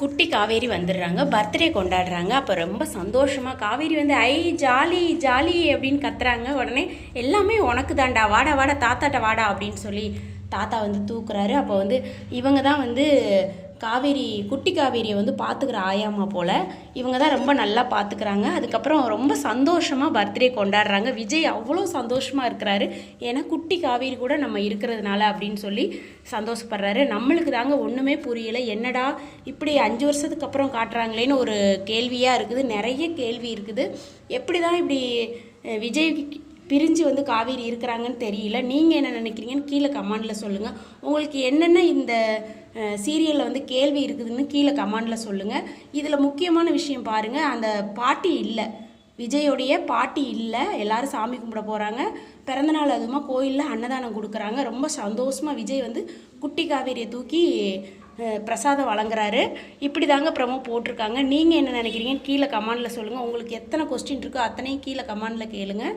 குட்டி காவேரி வந்துடுறாங்க பர்த்டே கொண்டாடுறாங்க. அப்போ ரொம்ப சந்தோஷமாக காவேரி வந்து ஐ ஜாலி ஜாலி அப்படின்னு கத்துறாங்க. உடனே எல்லாமே உனக்கு தாண்டா வாடா வாடா தாத்தாட்ட வாடா அப்படின்னு சொல்லி தாத்தா வந்து தூக்குறாரு. அப்போ வந்து இவங்க தான் வந்து காவேரி குட்டி காவேரியை வந்து பார்த்துக்கிற ஆயாமா போல். இவங்க தான் ரொம்ப நல்லா பார்த்துக்கிறாங்க அதுக்கப்புறம் ரொம்ப சந்தோஷமாக பர்த்டே கொண்டாடுறாங்க. விஜய் அவ்வளோ சந்தோஷமாக இருக்கிறாரு. ஏன்னா குட்டி காவேரி கூட நம்ம இருக்கிறதுனால அப்படின்னு சொல்லி சந்தோஷப்படுறாரு. நம்மளுக்கு தாங்க ஒன்றுமே புரியலை. என்னடா இப்படி அஞ்சு வருஷத்துக்கு அப்புறம் காட்டுறாங்களேன்னு ஒரு கேள்வியாக இருக்குது. நிறைய கேள்வி இருக்குது. எப்படி தான் இப்படி விஜய் பிரிஞ்சு வந்து காவேரி இருக்கிறாங்கன்னு தெரியல. நீங்கள் என்ன நினைக்கிறீங்கன்னு கீழே கமெண்டில் சொல்லுங்கள் உங்களுக்கு என்னென்ன இந்த சீரியலில் வந்து கேள்வி இருக்குதுன்னு கீழே கமெண்டில் சொல்லுங்கள் இதில் முக்கியமான விஷயம் பாருங்கள் அந்த பாட்டி இல்லை. விஜயோடைய பாட்டி இல்லை. எல்லாரும் சாமி கும்பிட போகிறாங்க பிறந்தநாள் அதுவுமா கோயிலில் அன்னதானம் கொடுக்குறாங்க. ரொம்ப சந்தோஷமாக விஜய் வந்து குட்டி காவேரியை தூக்கி பிரசாதம் வழங்குறாரு. இப்படி தாங்க ப்ரமோ போட்டிருக்காங்க. நீங்கள் என்ன நினைக்கிறீங்கன்னு கீழே கமாண்டில் சொல்லுங்கள் உங்களுக்கு எத்தனை கொஸ்டின் இருக்கோ அத்தனையும் கீழே கமாண்டில் கேளுங்கள்